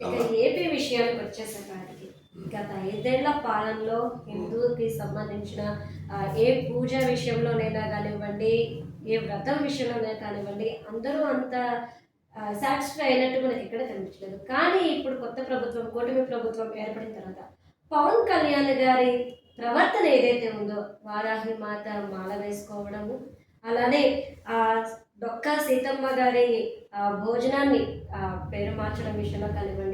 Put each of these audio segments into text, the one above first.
ఇక ఏపీ విషయానికి వచ్చేసరికి గత ఐదేళ్ళ పాలనలో హిందూకి సంబంధించిన ఏ పూజ విషయంలోనైనా కానివ్వండి ఏ వ్రతం విషయంలోనే కానివ్వండి అందరూ అంత సాటిస్ఫై అయినట్టు మనకి ఎక్కడ కనిపించలేదు. కానీ ఇప్పుడు కొత్త ప్రభుత్వం కూటమి ప్రభుత్వం ఏర్పడిన తర్వాత పవన్ కళ్యాణ్ గారి ప్రవర్తన ఏదైతే ఉందో వారాహి మాత మాల వేసుకోవడము అలానే ఆ డొక్కా సీతమ్మ గారి ఆ, భోజనాన్ని పేరు మార్చడం విషయంలో కానివ్వండి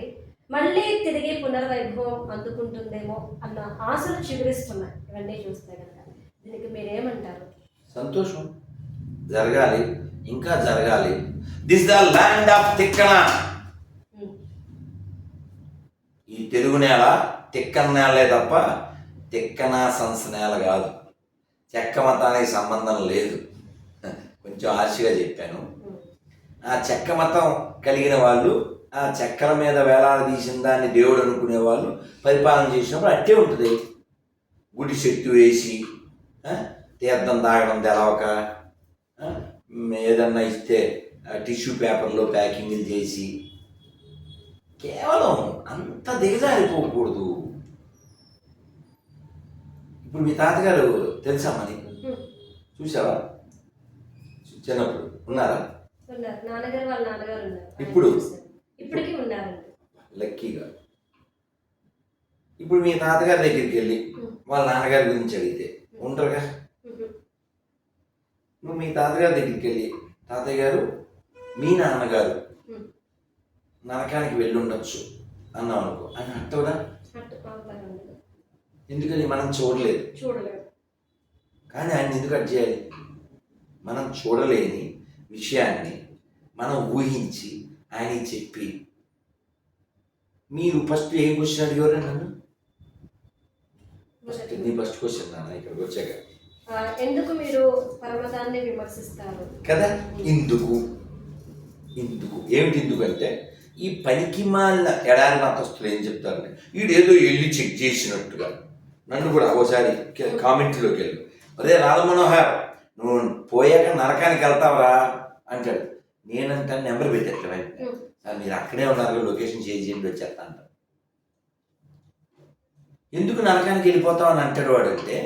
మళ్ళీ తిరిగి పునర్వైభవం అందుకుంటుందేమో అన్న ఆశలు చిగురిస్తున్నాయి. ఇవన్నీ చూస్తే కనుక దీనికి మీరేమంటారు? సంతోషం. జరగాలి ఇంకా జరగాలి. This the land of Tikkana. ఈ తెలుగు నేల తిక్కన నేలే తప్ప తిక్కన సంస్థ నేల కాదు. చెక్క మతానికి సంబంధం లేదు. కొంచెం ఆశగా చెప్పాను. ఆ చెక్క మతం కలిగిన వాళ్ళు ఆ చెక్కల మీద వేలాడదీసిన దాన్ని దేవుడు అనుకునే వాళ్ళు పరిపాలన చేసినప్పుడు అట్టే ఉంటుంది. గుడి చెట్టు వేసి తీర్థం తాగడం తెలవక ఏదన్నా ఇస్తే టిష్యూ పేపర్లో ప్యాకింగ్లు చేసి కేవలం అంత దిగజారిపోకూడదు. ఇప్పుడు మీ తాతగారు తెలుసా మరి. చూసావా? చిన్నప్పుడు ఉన్నారు? ఇప్పుడు? ఇప్పటికీ ఉన్నారు లక్కీగా. ఇప్పుడు మీ తాతగారి దగ్గరికి వెళ్ళి వాళ్ళ నాన్నగారి గురించి అడిగితే ఉంటారుగా? నువ్వు మీ తాతగారి దగ్గరికి వెళ్ళి తాతయ్య గారు మీ నాన్నగారు నరకానికి వెళ్ళి ఉండొచ్చు అన్నావు అనుకో. అని అట్టవుదా అట్టు అవుతారు అందరూ. ఎందుకని? మనం చూడలేదు. చూడలేదు. కానీ ఆయన ఎందుకు అట్ చేయాలి? మనం చూడలేని విషయాన్ని మనం ఊహించి ఆయనకి చెప్పి మీరు ఫస్ట్ ఏం క్వశ్చన్ అడిగారు నన్ను? ఫస్ట్ క్వశ్చన్ నాన్న ఇక్కడికి వచ్చాక. ఎందుకు మీరు పర్వతాన్ని విమర్శిస్తారు? కదా? ఇందుకు. ఇందుకు. ఏమిటి ఎందుకు అంటే ఈ పనికి మాలిన ఎడారి మతస్థులు ఏం చెప్తారంటే వీడేదో వెళ్ళి చెక్ చేసినట్టుగా. నన్ను కూడా ఒకసారి క- కామెంట్లోకి వెళ్ళి అదే రాధమనోహర్ నువ్వు పోయాక నరకానికి వెళ్తావరా? అంటాడు. నేనంటాను నెంబర్ ఉమ్, సార్ మీరు అక్కడే ఉన్నారు లొకేషన్ చేంజ్ చేయండి వచ్చేస్తా అంటారు. ఎందుకు నరకానికి వెళ్ళిపోతావు అని అంటాడు వాడంటే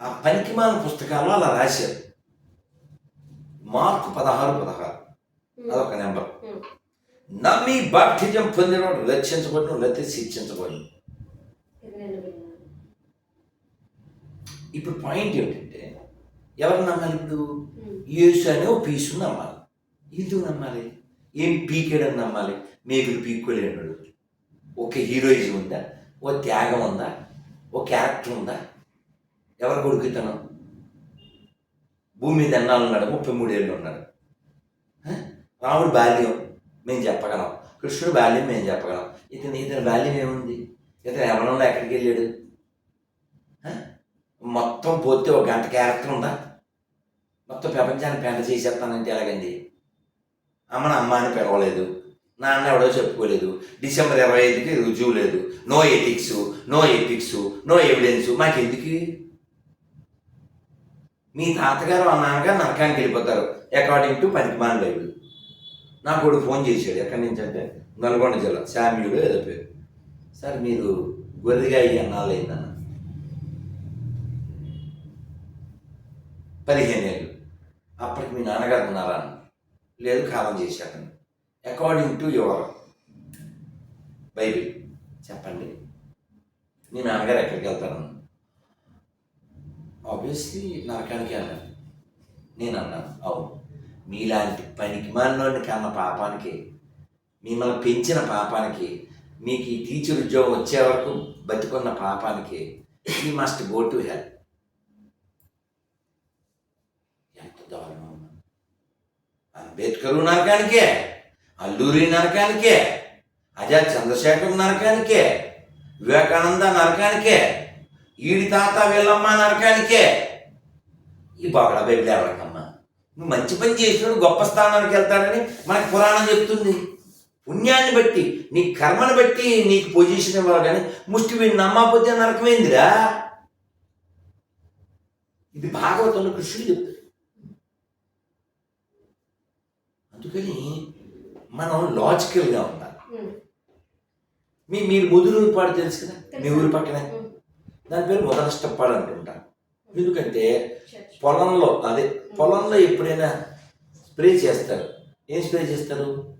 ఆ పనికిమాల పుస్తకాలు అలా రాశారు. మార్కు పదహారు పదహారు. అదొక నెంబర్. నమ్మి బాప్టిజం పొందినవాడు రక్షించబడిన లేకపోతే శిక్షించబడిన. విన్నాను ఇప్పుడు పాయింట్ ఏమిటంటే ఎవరు నమ్మాలి ఇప్పుడు? యేసు అనే ఓ పీసు నమ్మాలి. ఎందుకు నమ్మాలి? ఏం పీకేడని నమ్మాలి? మేకులు పీక్కోలేడు ఒక హీరోయిజం ఉందా? ఓ త్యాగం ఉందా? ఓ క్యారెక్టర్ ఉందా? ఎవరు కొడుకుతనం భూమి మీద ఎన్నాళ్ళు ఉన్నాడు? ముప్పై మూడేళ్ళు ఉన్నాడు. రాముడు బాల్యం మేము చెప్పగలం. కృష్ణుడు బాల్యం మేము చెప్పగలం. ఇతను ఇతని బాల్యం ఏముంది? ఇతను యవనంలో ఎక్కడికి వెళ్ళాడు? మొత్తం పోతే ఒక గంట క్యారెక్టర్ ఉందా? మొత్తం ప్రపంచాన్ని పెంట చేసేస్తానంటే ఎలాగండి? అమ్మని అమ్మ అని పిలవలేదు. నాన్న ఎవడో చెప్పుకోలేదు. డిసెంబర్ ఇరవై ఐదుకి రుజువు లేదు. No ethics no ethics no evidence. మాకెందుకు? మీ తాతగారు ఆ నాన్నగారు నరకానికి వెళ్ళిపోతారు. అకార్డింగ్ టు పనికిమాన్ బైబిల్ నా కొడుకు ఫోన్ చేశాడు. ఎక్కడి నుంచి అంటే? నల్గొండ జిల్లా. శామ్యుడు ఏదో పేరు. సార్ మీరు గొర్రెగా అయ్యి అన్నాళ్ళు అయిందన్న. పదిహేను అప్పటికి మీ నాన్నగారు ఉన్నారా లేదు కాలం చేశాక అకార్డింగ్ టు యువర్ బైబిల్ చెప్పండి. మీ నాన్నగారు ఎక్కడికి వెళ్తాను ఆబ్వియస్లీ నరకానికి వెళ్ళాలి. నేను అన్నాను. అవును. మీలాంటి పనికి మాలినోడిని కన్న పాపానికి మిమ్మల్ని పెంచిన పాపానికి మీకు ఈ టీచర్ ఉద్యోగం వచ్చే వరకు బతికున్న పాపానికి you must go to hell ఎంత దారుణం అంబేద్కర్ నరకానికే అల్లూరి నరకానికే అజాద్ చంద్రశేఖర్ నరకానికే వివేకానంద నరకానికే ఈడి తాత వీళ్ళమ్మ నరకానికే. ఈ బాగా బైబిల్ ఎవరికమ్మా? నువ్వు మంచి పని చేసినప్పుడు గొప్ప స్థానానికి వెళ్తాడని మనకి పురాణం చెప్తుంది. పుణ్యాన్ని బట్టి నీ కర్మను బట్టి నీకు పొజిషన్ ఇవ్వాలి కానీ ముష్టి వీడిని నమ్మకపోతే నరకమైందిరా? ఇది భాగవతంలో కృష్ణుడు చెప్తాడు. అందుకని మనం లాజికల్గా ఉండాలి. మీ మీరు ముదురు పాడు తెలుసు కదా? మీ. ఊరి పక్కన. దాని పేరు మొదలష్టప్పాడు అంటుంటారు ఎందుకంటే. పొలంలో అదే పొలంలో ఎప్పుడైనా స్ప్రే చేస్తారు. ఏం స్ప్రే చేస్తారు?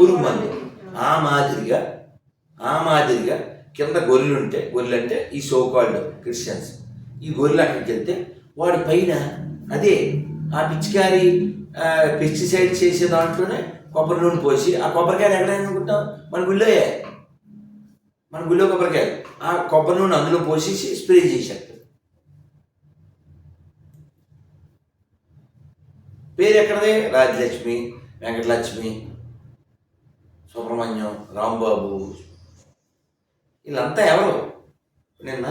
పురుగు మందు. ఆ మాదిరిగా ఆ మాదిరిగా కింద గొర్రెలు ఉంటే గొర్రెలు అంటే ఈ సోకాల్డ్ క్రిస్టియన్స్ ఈ గొర్రెలు అక్కడికి వెళ్తే వాడి పైన అదే ఆ పిచ్చికారి పెస్టిసైడ్ చేసే దాంట్లోనే కొబ్బరి నూనె పోసి ఆ కొబ్బరికాయలు ఎక్కడైనా అనుకుంటాం మన గుళ్ళోయే. మన గుళ్ళో కొబ్బరికాయలు. ఆ కొబ్బరి నూనె అందులో పోసేసి స్ప్రే చేసేస్తారు పేరు ఎక్కడదే? రాజలక్ష్మి వెంకటలక్ష్మి సుబ్రహ్మణ్యం రాంబాబు. వీళ్ళంతా ఎవరు? నిన్న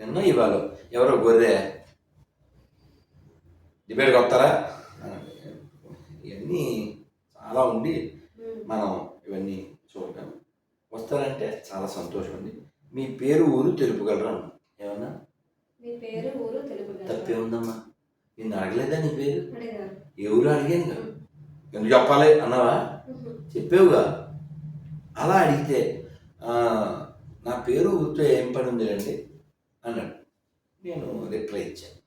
నిన్న ఇవాళ ఎవరో గొర్రె. డిబేట్కి వస్తారా? ఇవన్నీ చాలా ఉండి మనం ఇవన్నీ చూడటం. వస్తారంటే చాలా సంతోషం అండి. మీ పేరు ఊరు తెలుపగలరా? ఏమన్నా? మీ పేరు ఊరు? తప్పే ఉందమ్మా నిన్ను అడగలేదా నీ పేరు. ఏ ఊరు అడిగాను కదా? ఎందుకు చెప్పాలి అన్నావా? చెప్పావుగా. అలా అడిగితే "ఆ, నా పేరు ఊరితో ఏం పని ఉంది అండి అన్నాడు. నేను రిప్లై ఇచ్చాను.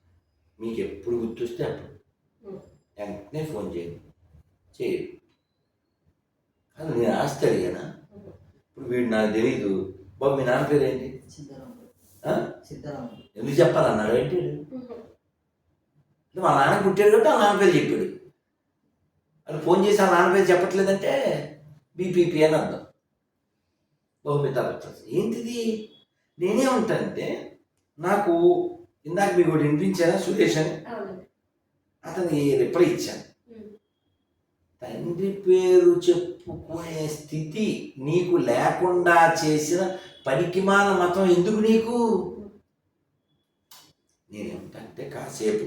మీకు ఎప్పుడు గుర్తొస్తే అప్పుడు. వెంటనే ఫోన్ చేయండి. చేయడు అది నేను ఆస్తి అడిగానా ఉహు. ఇప్పుడు వీడు నాకు తెలీదు. బాబు మీ నాన్న పేరు ఏంటి? ఎందుకు చెప్పాలన్నాడు? ఏంటి. మా నాన్న పుట్టాడు కాబట్టి ఆ నాన్న పేరు చెప్పాడు. అది ఫోన్ చేసి ఆ నాన్న పేరు చెప్పట్లేదంటే బీపీపీ అని అర్థం. బహుమిత ఏంటిది? నేనే ఉంటానంటే నాకు ఇందాక మీకు వినిపించానా సురేష్ అని? అతనికి రిప్లై ఇచ్చాను. తండ్రి పేరు చెప్పుకునే స్థితి నీకు లేకుండా చేసిన పనికిమాల మతం ఎందుకు నీకు? నేనేమిటంటే కాసేపు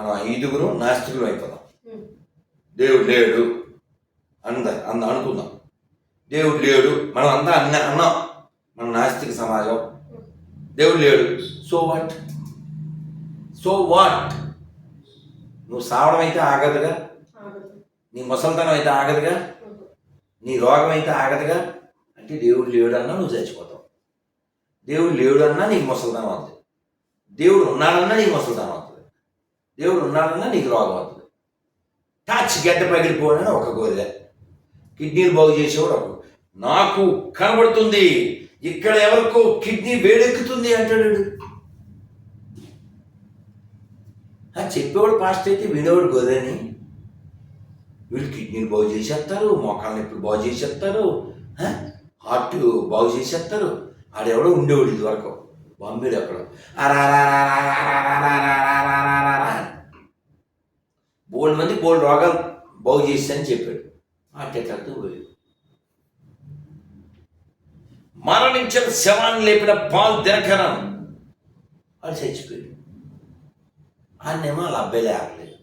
మనం ఐదుగురు నాస్తికులు అయిపోదాం. దేవుడు లేడు అంద అంద అనుకుందాం. దేవుడు లేడు మనం అంతా అన్న అన్నాం. మన నాస్తిక సమాజం. దేవుడు లేడు. So what? So what? నువ్వు సావడం అయితే ఆగదుగా? ఆగదు. నీ ముసలితనం అయితే ఆగదుగా? నీ రోగం అయితే ఆగదుగా? అంటే దేవుడు లేడన్నా అన్నా నువ్వు చచ్చిపోతావు. దేవుడు లేడన్నా నీకు ముసలితనం అవుతుంది. దేవుడు ఉన్నాడన్నా నీకు ముసలితనం అవుతుంది. దేవుడు ఉన్నాడన్నా నీకు రోగం అవుతుంది. టచ్ గడ్డ పగిలిపోవడని ఒక గొర్రె కిడ్నీలు బాగు చేసేవాడు ఒక నాకు కనబడుతుంది. ఇక్కడ ఎవరికో కిడ్నీ వేడెక్కుతుంది అంటాడు ఆ చెప్పేవాడు పాస్ట్ అయితే వినేవాడు గొర్రెని వీళ్ళు కిడ్నీలు బాగు చేసేస్తారు మోకాళ్ళ నొప్పులు బాగు చేసేస్తారు ఆ? హార్ట్ బాగు చేసేస్తారు. ఆడెవడో ఉండేవాడు ఇది వరకు బాంబేడు అక్కడ బోల్డ్ మంది బోల్డ్ రోగాలు బాగు చేస్తానని చెప్పాడు. హార్ట్ అటాక్తో పోయాడు. మరణించిన శవాన్ని లేపిన పాలు దినకరం వాడు చచ్చిపోయాడు. ఆయనేమో వాళ్ళ అబ్బాయిలే ఆగలేదు.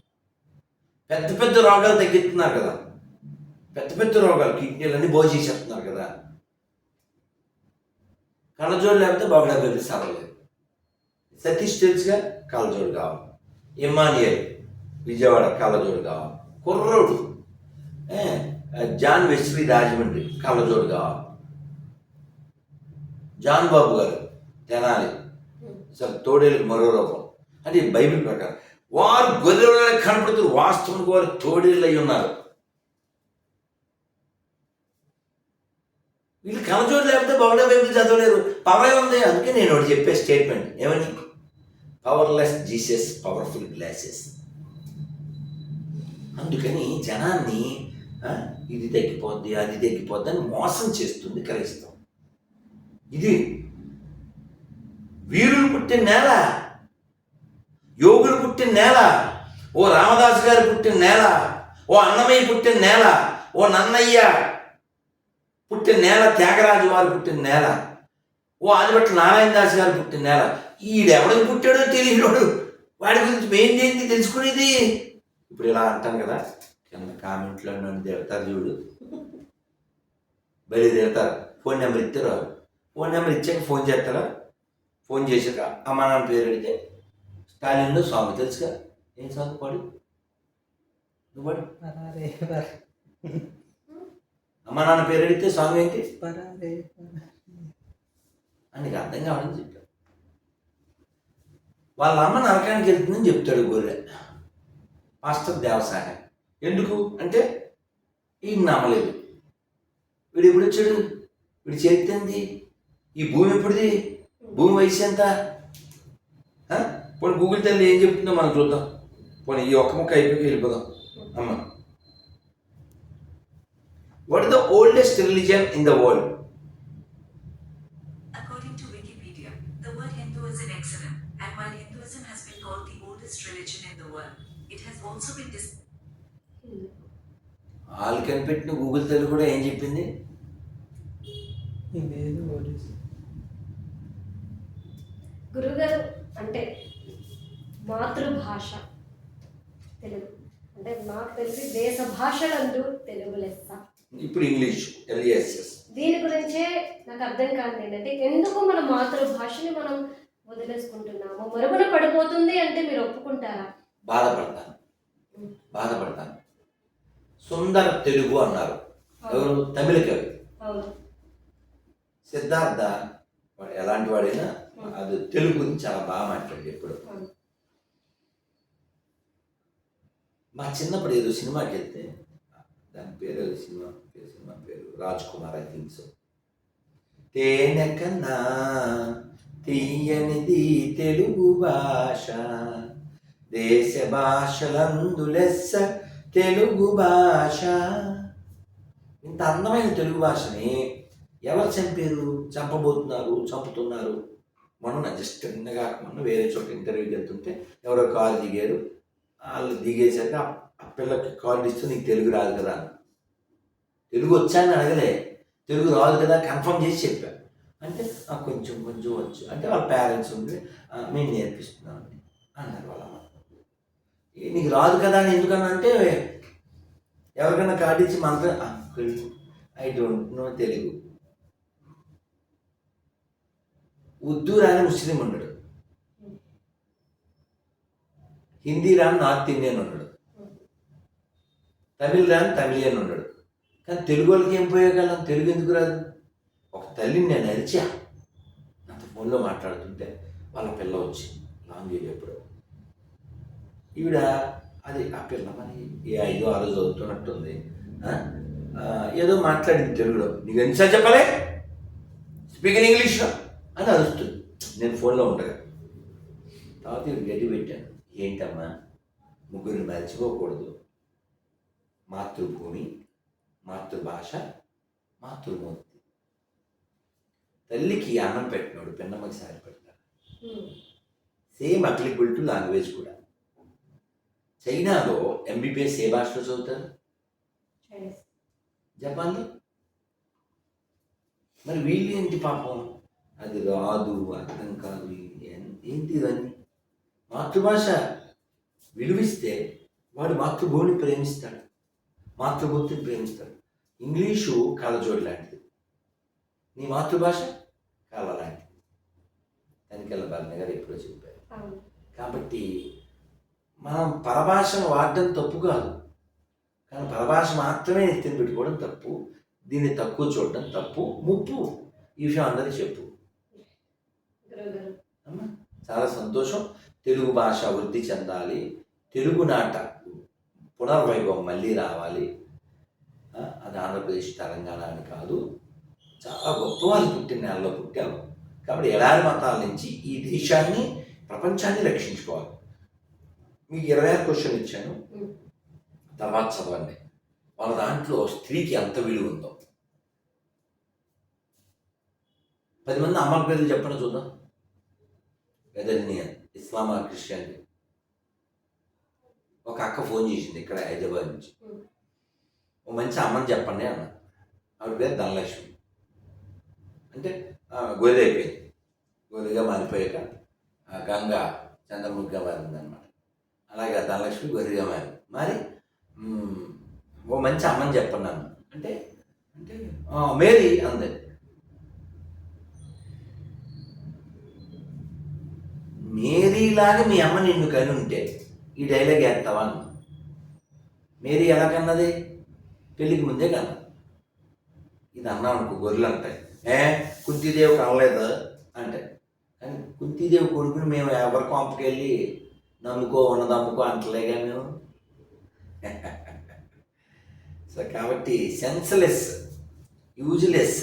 పెద్ద పెద్ద రోగాలు తగ్గిస్తున్నారు కదా. పెద్ద పెద్ద రోగాలు కిడ్నీలన్నీ బాగు చేసేస్తున్నారు కదా. కళ్ళజోడు లేకపోతే బాబుడా బేబీ సరలేదు సతీష్ తెలుసుగా కళ్ళజోడు కావాలి ఇమానియల్ విజయవాడ కళ్ళజోడు కావాలి కుర్రోడు జాన్ వెస్ట్రీ రాజమండ్రి కళ్ళజోడు కావాలి జాన్ బాబు గారు తెనాలి. అసలు తోడేలకు మరో రూపం. అంటే బైబిల్ ప్రకారం. వారు గొర్రెలను కనపడుతూ వాస్తవం వారు తోడేళ్ళు అయి ఉన్నారు. వీళ్ళు కనచోటు లేకపోతే బౌడ బైబిల్ చదవలేరు. పవరే ఉంది. అందుకే నేను ఒకటి చెప్పే స్టేట్మెంట్ ఏమని? పవర్లెస్ జీసస్ పవర్ఫుల్ గ్లాసెస్ అందుకని జనాన్ని ఇది తగ్గిపోద్ది అది తగ్గిపోద్ది అని మోసం చేస్తుంది క్రైస్తవం. ఇది వీరులు పుట్టిన నేల. యోగులు పుట్టిన నేల ఓ రామదాస్ గారు పుట్టిన నేల ఓ అన్నమయ్య పుట్టిన నేల ఓ నన్నయ్య పుట్టిన నేల త్యాగరాజు వారు పుట్టిన నేల ఓ ఆదిపట్ల నారాయణ దాస్ గారు పుట్టిన నేల. ఈడెవడికి పుట్టాడో తెలియనోడు వాడి. గురించి మెయిన్ ఏంటి తెలుసుకునేది? ఇప్పుడు ఇలా అంటాం కదా కింద కామెంట్లో నన్ను తిడతారు చూడు. బయలు తిడతారు ఫోన్ నెంబర్ ఇస్తారు ఫోన్ నెంబర్ ఇచ్చాక ఫోన్ చేస్తారా? ఫోన్ చేశాక అమ్మ నాన్న పేరు అడిగితే స్టాలిన్లో స్వామి తెలుసుగా? ఏం సాంగ్ పాడు? నువ్వు పాడు. అమ్మ నాన్న పేరు అడిగితే సాంగ్ ఏంటి? అని నీకు అర్థం కావాలని చెప్పాడు వాళ్ళ అమ్మ నరకానికి వెళ్తుందని చెప్తాడు గొర్రె. మాస్టర్ దేవసాయ ఎందుకు? అంటే ఈ నమ్మలేదు. వీడు ఎప్పుడు వచ్చాడు? వీడు చేతింది ఈ భూమి ఎప్పుడుది? భూమి వయసు ఎంత? పోనీ గూగుల్ తల్లి ఏం చెప్తుందో మనం చూద్దాం. పోనీ ఈ ఒక్క ముక్క అయిపోయి వెళ్ళిపోదాం. అమ్మ. What the oldest religion in the world ఆల్కన్ కనిపెట్టిన గూగుల్ తల్లి కూడా ఏం చెప్పింది? గురుగారు అంటే మాతృభాష. తెలుగు. అంటే నాకు తెలిసి దేశ భాషలందు తెలుగు లెస్స. ఇప్పుడు ఇంగ్లీష్ ఎల్ఈఎస్ఎస్. దీని గురించే నాకు అర్థం కాదు ఏంటంటే ఎందుకు మన మాతృభాషని మనం వదిలేసుకుంటున్నాము? మరుగున పడిపోతుంది అంటే మీరు ఒప్పుకుంటారా? బాధపడతాను. బాధపడతాను. సుందర తెలుగు అన్నారు. ఎవరు? తమిళ కవి. అవును. సిద్ధార్థ ఎలాంటి వాడైనా అది తెలుగు గురించి చాలా బాగా మాట్లాడి ఎప్పుడు అవును మా చిన్నప్పుడు ఏదో సినిమాకి వెళ్తే దాని పేరు ఏదో సినిమా పేరు సినిమా పేరు Raj Kumar I think so తేనె కన్నా తీయనిది తెలుగు భాష దేశ భాషలందు లెస్స తెలుగు భాష. ఇంత అందమైన తెలుగు భాషని ఎవరు చంపారు చంపబోతున్నారు చంపుతున్నారు? మొన్న జస్ట్ నిన్నగా మొన్న వేరే చోట ఇంటర్వ్యూకి వెళ్తుంటే ఎవరో కాల్ దిగారు. వాళ్ళు దిగేశాక ఆ- ఆ పిల్లకి కాల్ ఇస్తూ నీకు తెలుగు రాదు కదా తెలుగు వచ్చాను అడగలే. తెలుగు రాదు కదా కన్ఫర్మ్ చేసి చెప్పాను అంటే కొంచెం కొంచెం వచ్చు. అంటే వాళ్ళ పేరెంట్స్ ఉండి మేము నేర్పిస్తున్నాం అన్నారు వాళ్ళ అమ్మ నీకు రాదు కదా అని ఎందుకన్నా అంటే ఎవరికైనా కార్డు ఇచ్చి మంత్రం I don't know Telugu. Urdu రాని ముస్లిం ఉన్నాడు హిందీ రాని నార్త్ ఇండియన్ ఉన్నాడు. తమిళ్ రాని తమిళియన్ ఉన్నాడు. కానీ తెలుగు వాళ్ళకి ఏం పోయేయగలం తెలుగు ఎందుకు రాదు? ఒక తల్లిని నేను అరిచా. నాతో ఫోన్లో మాట్లాడుతుంటే వాళ్ళ పిల్ల వచ్చి లాంగ్వేజ్ ఎప్పుడు? ఈవిడ అది ఆ పిల్ల మరి ఏ ఐదో ఆరో చదువుతున్నట్టుంది. ఏదో మాట్లాడింది తెలుగులో. నీకు ఎన్నిసార్లు చెప్పలే? స్పీకింగ్ ఇంగ్లీష్లో అని అరుస్తుంది. నేను ఫోన్లో ఉండగా. తర్వాత గడ్డి పెట్టాను. ఏంటమ్మా? ముగ్గురిని మర్చిపోకూడదు. మాతృభూమి మాతృభాష మాతృమూర్తి. తల్లికి అన్నం పెట్టినోడు పిన్నమ్మకి సారి పెడతాడు. Um. Same applicable to language కూడా. చైనాలో ఎంబీబీఎస్ ఏ భాషలో చదువుతారు. జపాన్లో? మరి వీళ్ళు ఏంటి పాపం? అది రాదు అర్థం కాదు ఏంటి ఇవన్నీ మాతృభాష విలువిస్తే వాడు మాతృభూమిని ప్రేమిస్తాడు మాతృమూర్తిని ప్రేమిస్తాడు. ఇంగ్లీషు కళ్ళజోడు లాంటిది. నీ మాతృభాష కళ్ళ లాంటిది. తనికెళ్ళ బాలన గారు ఎప్పుడో చెప్పారు. కాబట్టి మనం పరభాషను వాడడం తప్పు కాదు. కానీ పరభాష మాత్రమే ఎత్తిన పెట్టుకోవడం తప్పు దీన్ని తక్కువ చూడడం తప్పు ముప్పు ఈ విషయం అందరికీ చెప్పు. చాలా సంతోషం. తెలుగు భాష వృద్ధి చెందాలి. తెలుగు నాట పునర్వైభవం మళ్ళీ రావాలి. అది ఆంధ్రప్రదేశ్ తెలంగాణ అని కాదు. చాలా గొప్ప వాళ్ళు పుట్టిన నెలలో పుట్టాము. కాబట్టి ఎడారి మతాల నుంచి ఈ దేశాన్ని ప్రపంచాన్ని రక్షించుకోవాలి. మీకు ఇరవై ఆరు క్వశ్చన్ ఇచ్చాను. తర్వాత చదవండి. వాళ్ళ దాంట్లో స్త్రీకి ఎంత విలువ ఉందో. పది మంది అమ్మల పేర్లు చెప్పండి చూద్దాం. వెదర్నియన్ ఇస్లామా క్రిస్టియన్ ఒక అక్క ఫోన్ చేసింది ఇక్కడ హైదరాబాద్ నుంచి. ఓ మంచి అమ్మని చెప్పండి అన్న ఆవిడ పేరు ధనలక్ష్మి అంటే గొర్రె అయిపోయింది గొర్రెగా మారిపోయాక ఆ, గంగ చంద్రముఖిగా మారింది అనమాట అలాగే ధనలక్ష్మి గొర్రెగా మారింది మరి మ్, ఓ మంచి అమ్మని చెప్పండి అన్న అంటే అంటే "ఆ, మేరీ అంది మేరీలాగా మీ అమ్మ నిన్ను కని ఉంటే ఈ డైలాగ్ వేస్తావా మేరీ ఎలా కన్నది? పెళ్ళికి ముందే కన్నా. ఇది అన్నాం అనుకో గొర్రెలు అంటాయి. ఏ కుంతీదేవి కనలేదు అంటే. కానీ కుంతీదేవి కొడుకుని మేము ఎవరి కొంపకెళ్ళి నమ్ముకో ఉన్నది అమ్ముకో అంటలేగా మేము. సో కాబట్టి సెన్స్లెస్ యూజ్లెస్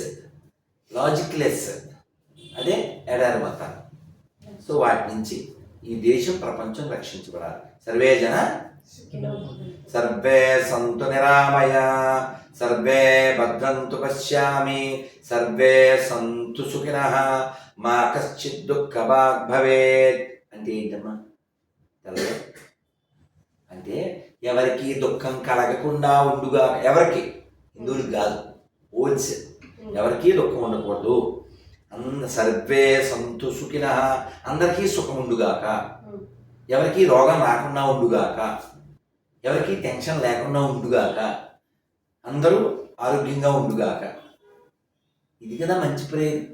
లాజిక్లెస్ అదే ఎడారి మతాలు సో వాటి నుంచి ఈ దేశం ప్రపంచం రక్షించబడాలి. సర్వే జన సర్వే సంతు నిరామయ సర్వే భద్రంతు పశ్యామి సర్వే సంతు సుఖిన మా కశ్చిత్ దుఃఖభాగ్ భవేత్. అంటే ఏంటమ్మా? అంటే ఎవరికి దుఃఖం కలగకుండా ఉండుగా ఎవరికి? హిందువులకు కాదు ఓల్స్ ఎవరికి దుఃఖం ఉండకూడదు? అంద సర్వే సంతు సుఖిన. అందరికీ సుఖం ఉండుగాక. ఎవరికి రోగం రాకుండా ఉండుగాక. ఎవరికి టెన్షన్ లేకుండా ఉండుగాక. అందరూ ఆరోగ్యంగా ఉండుగాక. ఇది కదా మంచి ప్రేయర్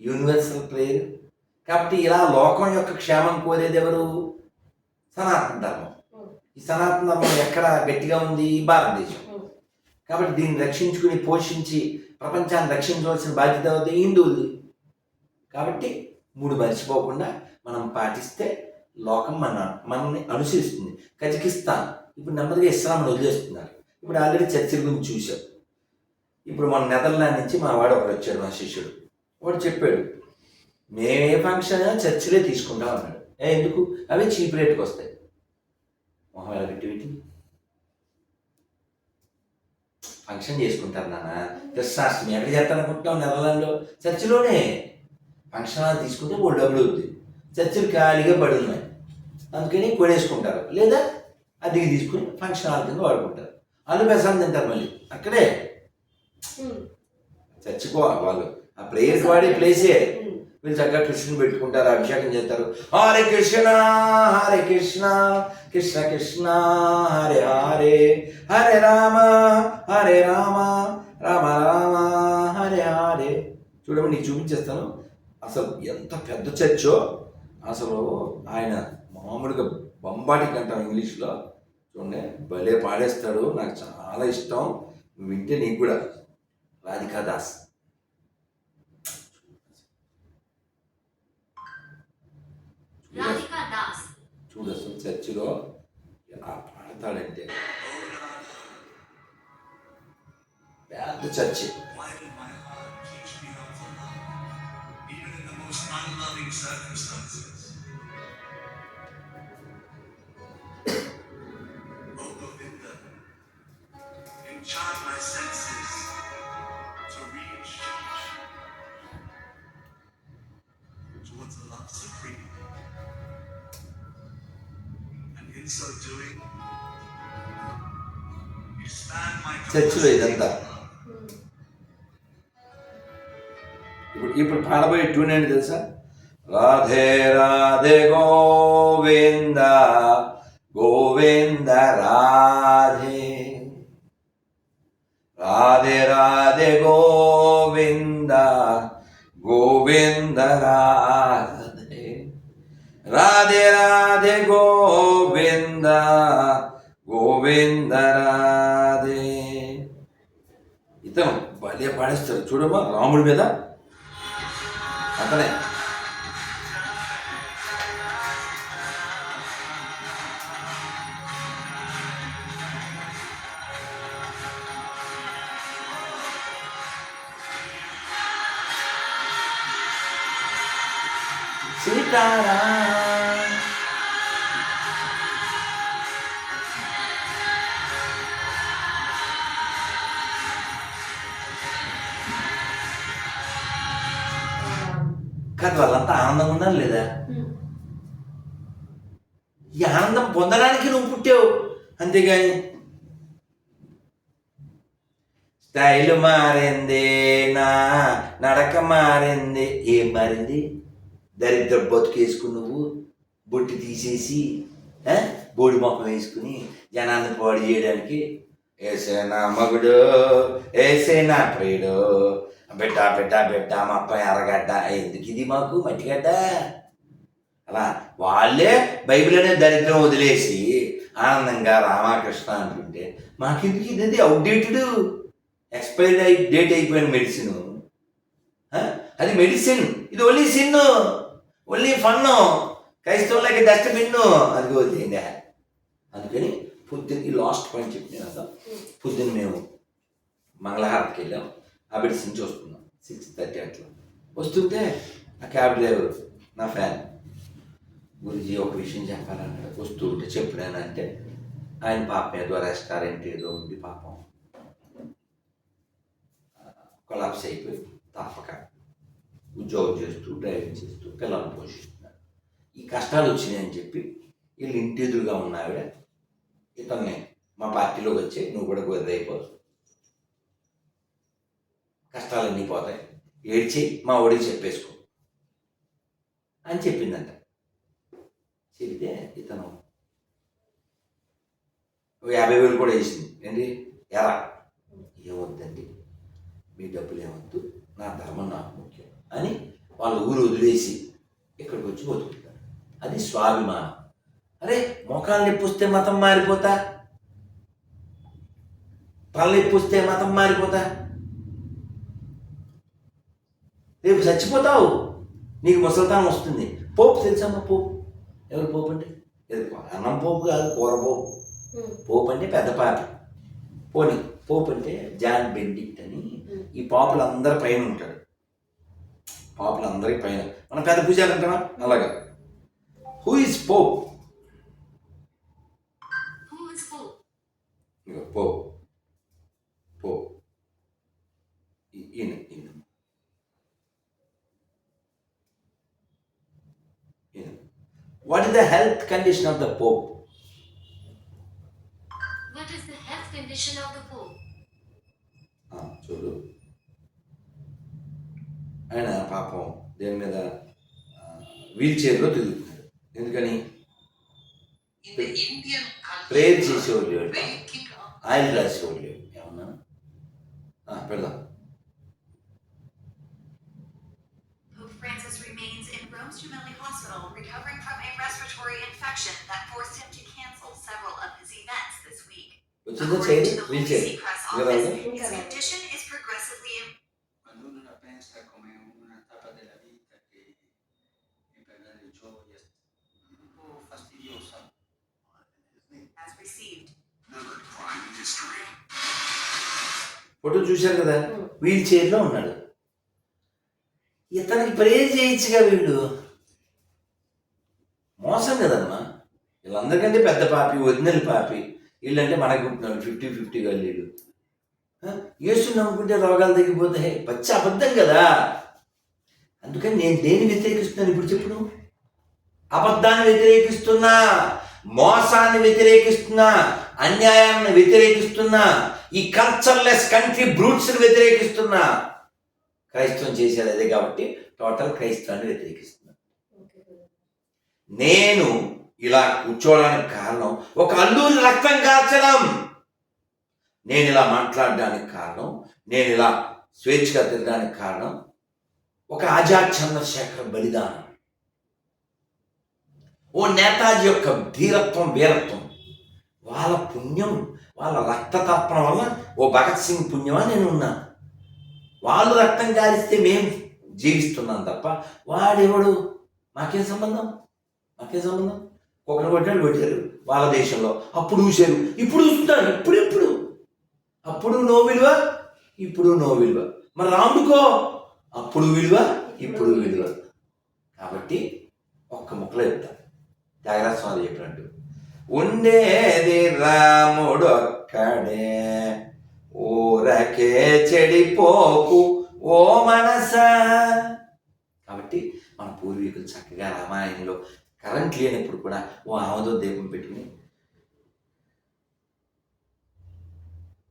యూనివర్సల్ ప్రేయర్ కాబట్టి ఇలా లోకం యొక్క క్షేమం కోరేది ఎవరు? సనాతన ధర్మం. ఈ సనాతన ధర్మం ఎక్కడ గట్టిగా ఉంది? భారతదేశం. కాబట్టి దీన్ని రక్షించుకుని పోషించి ప్రపంచాన్ని రక్షించవలసిన బాధ్యత అవుతుంది హిందువులది. కాబట్టి మూడు మర్చిపోకుండా మనం పాటిస్తే లోకం మన మనల్ని అనుసరిస్తుంది. కజకిస్తాన్. ఇప్పుడు నెమ్మదిగా ఇస్లాంను వదిలేస్తున్నారు. ఇప్పుడు ఆల్రెడీ చర్చిల గురించి చూశాం. ఇప్పుడు మన నెదర్లాండ్ నుంచి మా వాడు ఒకడు వచ్చాడు మా శిష్యుడు. వాడు చెప్పాడు మేము ఏ ఫంక్షన్ చర్చిలే తీసుకుంటాం అన్నాడు. ఏ ఎందుకు? అవి చీప్ రేట్కి వస్తాయి. మొహం ఎలా పెట్టి పెట్టి ఫంక్షన్ చేసుకుంటారు నాన్న. కృష్ణాష్టమి ఎక్కడ చేస్తానుకుంటున్నాం నెదర్లాండ్లో. చర్చిలోనే. ఫంక్షన్ హాల్ తీసుకుంటే మూడు డబ్బులు అవుతుంది చర్చిలు ఖాళీగా పడి ఉన్నాయి అందుకని కొనేసుకుంటారు. లేదా అద్దెకి తీసుకుని ఫంక్షన్ హాల్ కింద వాడుకుంటారు. వాళ్ళు ప్రసాదం తింటారు మళ్ళీ. అక్కడే. చర్చికో వాళ్ళు. ఆ ప్రేయర్కి వాడే ప్లేసే. వీళ్ళు చక్కగా కృష్ణుని పెట్టుకుంటారు అభిషేకం చేస్తారు. హరే కృష్ణ హరే కృష్ణ కృష్ణ కృష్ణ హరే హరే హరే రామ హరే రామ రామ రామ హరే హరే. చూడమని నీకు చూపించేస్తాను. అసలు ఎంత పెద్ద చర్చో? అసలు ఆయన మామూలుగా బొంబాటిక్ అంటాం ఇంగ్లీష్లో. చూడండి భలే పాడేస్తాడు నాకు చాలా ఇష్టం. నువ్వు వింటే నీకు కూడా. రాధికా దాస్. చూడు అసలు చర్చిలో ఎలా పాడతాడంటే. పెద్ద చర్చి. Unloving circumstances? ట్యూన్ ఏంటి తెలుసా? రాధే రాధే గోవింద గోవింద రాధే. రాధే రాధే గోవింద గోవింద రాధే. రాధే రాధే గోవింద గోవింద రాధే. ఇతను భలే పాడేస్తారు. చూడమ్మా రాముడి మీద అతనే సీతారాం కాదు వాళ్ళంతా ఆనందంగా ఉన్నారు లేదా. ఈ ఆనందం పొందడానికి నువ్వు పుట్టావు. అంతేగాని స్టైల్ మారింది నా నడక మారింది. ఏం మారింది? దరిద్ర బతుకేసుకుని నువ్వు బొట్టి తీసేసి బోడి మొక్కం వేసుకుని జనాన్ని పాడు చేయడానికి. ఏసే నా మగుడు ఏసే నా ప్రియుడు బిడ్డ బిడ్డ బిడ్డ మొత్తం ఎర్రగడ్డ ఎందుకు ఇది మాకు మట్టిగడ్డ అలా వాళ్ళే బైబిల్ అనే దరిద్రం వదిలేసి ఆనందంగా రామకృష్ణ అంటుంటే మాకెందుకు ఇది అవుట్డేటెడ్ ఎక్స్పైర్ అయి డేట్ అయిపోయిన మెడిసిన్ అది మెడిసిన్ ఇది ఓన్లీ సిన్ ఓన్లీ ఫన్ను క్రైస్తవులకి డస్ట్బిన్ అది వదిలేండి అందుకని పొద్దున్న ఈ లాస్ట్ పాయింట్ చెప్పిన పొద్దున్న మేము మంగళహారతికి వెళ్ళాం. ఆ నుంచి వస్తున్నాం. సిక్స్ థర్టీ అట్లా. వస్తుంటే ఆ క్యాబ్ డ్రైవర్ నా ఫ్యాన్ గురుజీ ఒక విషయం చెప్పాలన్నాడు. వస్తూ ఉంటే చెప్పుడానంటే ఆయన పాపం ఏదో రెస్టారెంట్ ఏదో ఉంది పాపం. కొలాప్స్ అయిపోయి తప్పక ఉద్యోగం చేస్తూ డ్రైవింగ్ చేస్తూ పిల్లల్ని పోషిస్తున్నారు. ఈ కష్టాలు వచ్చినాయని చెప్పి వీళ్ళు ఇంటి ఎదురుగా ఉన్న ఆవిడ ఇతన్ని మా పార్టీలోకి వచ్చి నువ్వు కూడా గొర్రె అయిపోతుంది కష్టాలన్నీ పోతాయి. ఏడ్చి మా ఒడికి చెప్పేసుకో అని చెప్పిందంట. చెబితే ఇతను యాభై వేలు కూడా వేసింది. ఏంటి? ఎలా? ఏమొద్దండి? మీ డబ్బులు ఏమొద్దు? నా ధర్మం నాకు ముఖ్యం అని వాళ్ళ ఊరు వదిలేసి ఇక్కడికి వచ్చి బతుకుతారు అది స్వాభిమానం. అరే మోకాలు నొప్పి మతం మారిపోతా? పళ్ళు నొప్పి మతం మారిపోతా? రేపు చచ్చిపోతావు. నీకు ముసలితనం వస్తుంది. పోపు తెలుసమ్మా పోపు? ఎవరు పోపు అంటే ఎవరు అన్నం పోపు కాదు కూర పోపు. పోపు అంటే పెద్ద పాపి. పోని పోపు అంటే జాన్ బెండిక్ట్ అని ఈ పాపులు అందరి పైన ఉంటాడు. పాపులు అందరి పైన. మనం పెద్ద పూజారి అంటామా? అలాగా. Who is Pope Who is Pope? ఇగో పోప్ పోప్ ఈ- ఈయన ఈయన ఈయన the health condition of the Pope What is the health condition of the Pope? ఆ, చూడు. ఆయన పాపం దేని మీద వీల్ చైర్లో తిరుగుతున్నాడు. ఎందుకని? In the Indian prayer culture, చేసేవాళ్ళు ఆయిల్ రాసేవాళ్ళు ఏమన్నా? పెడదాం. remains in Rome's Gemelli Hospital recovering from a respiratory infection that forced him to cancel several of his events this week. వచ్చిందా According chair to the wheel Holy chair See Press ఇంకా Office, రాదా? his condition is progressively improving. Cuando uno la pensa come una etapa della vita che mi per dare gioia un po' fastidiosa, Has received another crime in history. Photo చూశారు కదా wheel చైర్లో ఉన్నాడు ఇతనికి prayer చేయొచ్చుగా వీళ్ళు వీళ్ళందరికంటే పెద్ద పాపి original పాపి. వీళ్ళంటే మనకు పుట్టినాడు ఫిఫ్టీ ఫిఫ్టీగా వీళ్ళు యేసు నమ్ముకుంటే రోగాలు తగ్గిపోతాయి. పచ్చి అబద్ధం కదా? అందుకని నేను దేని వ్యతిరేకిస్తున్నాను? ఇప్పుడు చెప్పు అబద్ధాన్ని వ్యతిరేకిస్తున్నా మోసాన్ని వ్యతిరేకిస్తున్నా అన్యాయాన్ని వ్యతిరేకిస్తున్నా ఈ కల్చర్లెస్ కంట్రీ బ్రూట్స్ని వ్యతిరేకిస్తున్నా. క్రైస్తవం చేసేది అదే కాబట్టి టోటల్ క్రైస్తవాన్ని వ్యతిరేకిస్తున్నా. నేను ఇలా కూర్చోవడానికి కారణం ఒక అల్లూరి రక్తం కాల్చడం. నేను ఇలా మాట్లాడడానికి కారణం నేను ఇలా స్వేచ్ఛగా తిరగడానికి కారణం ఒక ఆజాద్ చంద్రశేఖర్ బలిదానం. ఓ నేతాజీ యొక్క ధీరత్వం వీరత్వం వాళ్ళ పుణ్యం వాళ్ళ రక్త తర్పణ వల్ల ఓ భగత్ సింగ్ పుణ్యమా నేను ఉన్నా వాళ్ళు రక్తం కారిస్తే మేము జీవిస్తున్నాం తప్ప వాడెవడు? మాకేం సంబంధం? మాకేం సంబంధం? ఒకరు కొట్టాడు కొట్టారు వాళ్ళ దేశంలో. అప్పుడు చూశారు ఇప్పుడు చూస్తున్నారు. ఇప్పుడు ఇప్పుడు అప్పుడు నో విలువ ఇప్పుడు నో విలువ. మరి రాముడుకో? అప్పుడు విలువ ఇప్పుడు విలువ. కాబట్టి ఒక్క ముక్కలో చెప్తా. త్యాగరాజ స్వామి చెప్పినట్టు. ఉండేది రాముడు ఒక్కడే ఊరకే చెడిపోకు ఓ మనస. కాబట్టి మన పూర్వీకులు చక్కగా రామాయణంలో కరెంట్ లేనప్పుడు కూడా ఓ ఆమదో దీపం పెట్టుకుని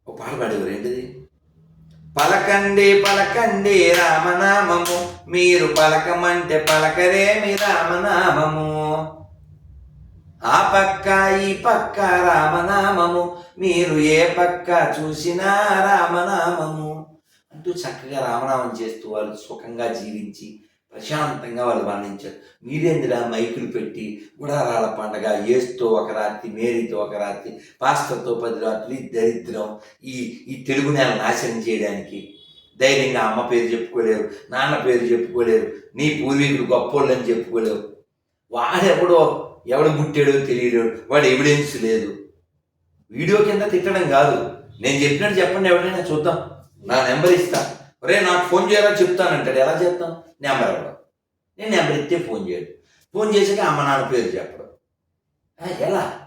ఓ పాట పాడేవారు ఏంటిది? పలకండి పలకండి రామనామము. మీరు పలకమంటే పలకరేమి రామనామము. ఆ పక్క ఈ పక్క రామనామము. మీరు ఏ పక్క చూసినా రామనామము. అంటూ చక్కగా రామనామం చేస్తూ వాళ్ళు సుఖంగా జీవించి ప్రశాంతంగా వాళ్ళు వర్ణించారు. మీరేందిరా మైకులు పెట్టి గుడారాల పండగ ఏసుతో ఒక రాత్రి మేరీతో ఒక రాత్రి పాస్టర్తో పది రాత్రులు ఈ దరిద్రం ఈ ఈ తెలుగు నేల నాశనం చేయడానికి ధైర్యంగా అమ్మ పేరు చెప్పుకోలేరు నాన్న పేరు చెప్పుకోలేరు నీ పూర్వీకులు గొప్పోళ్ళు అని చెప్పుకోలేవు వాడెవడో ఎవడు పుట్టాడో తెలియడు వాడు ఎవిడెన్స్ లేదు. వీడియో కింద తిట్టడం కాదు. నేను చెప్పినట్టు చెప్పండి ఎవరైనా చూద్దాం. నా నెంబర్ ఇస్తా. ఒరే నాకు ఫోన్ చేయరా చెప్తానంటాడు ఎలా చేస్తాం? నెంబర్ ఇవ్వడం. నేను నెంబర్ ఇస్తే ఫోన్ చేయడు. ఫోన్ చేసాక అమ్మ నాన్న పేరు చెప్పడం. ఎలా?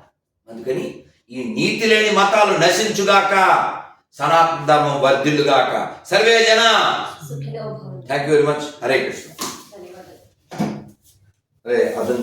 అందుకని ఈ నీతి లేని మతాలు నశించుగాక సనాతన ధర్మం వర్ధిల్లుగాక. సర్వే జన. Thank you very much Hare Krishna. అరే అదన్